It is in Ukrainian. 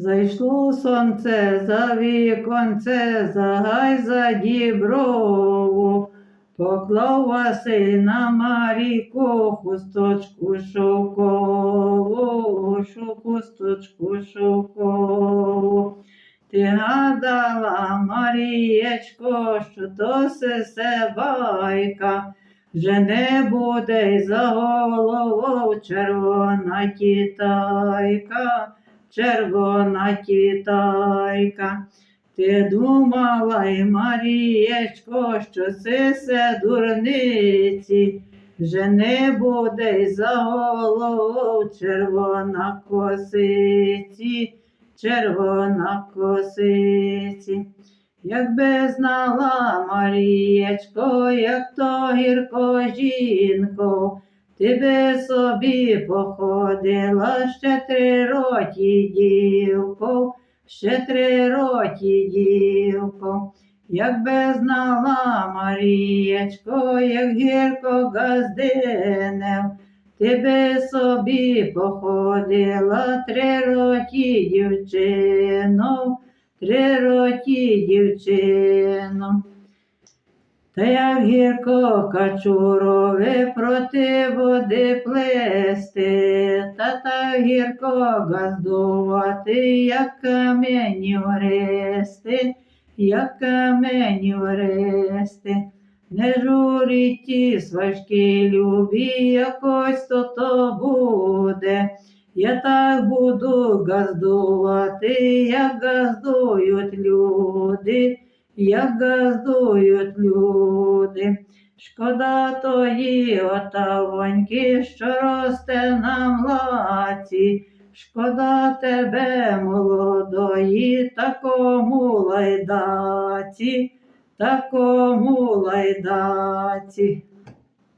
Зайшло сонце за віконце, загай за діброву, поклав Василь на Маріку хусточку шовкову, хусточку шовкову. Ти гадала, Марієчко, що то се байка, вже не буде й за голову червона китайка, червона китайка. Ти думала, й Марієчко, що це все дурниці, вже не буде й за голову червона косиці, червона косиці. Якби знала Марієчко, як то гірко жінко, ти собі походила ще три роки, дівко, ще три роки, дівко. Якби знала Марієчко, як гірко газдинев, ти собі походила три роки, дівчино, три роки, дівчино. Та як гірко качурові проти води плести, та так гірко газдувати, як камені орести, як камені орести. Не журіть ті сважкі любі, якось то то буде. Я так буду газдувати, як газдують люди, як газдують люди. Шкода тої отавоньки, що росте на млаці, шкода тебе молодої, такому лайдаці, такому лайдаці.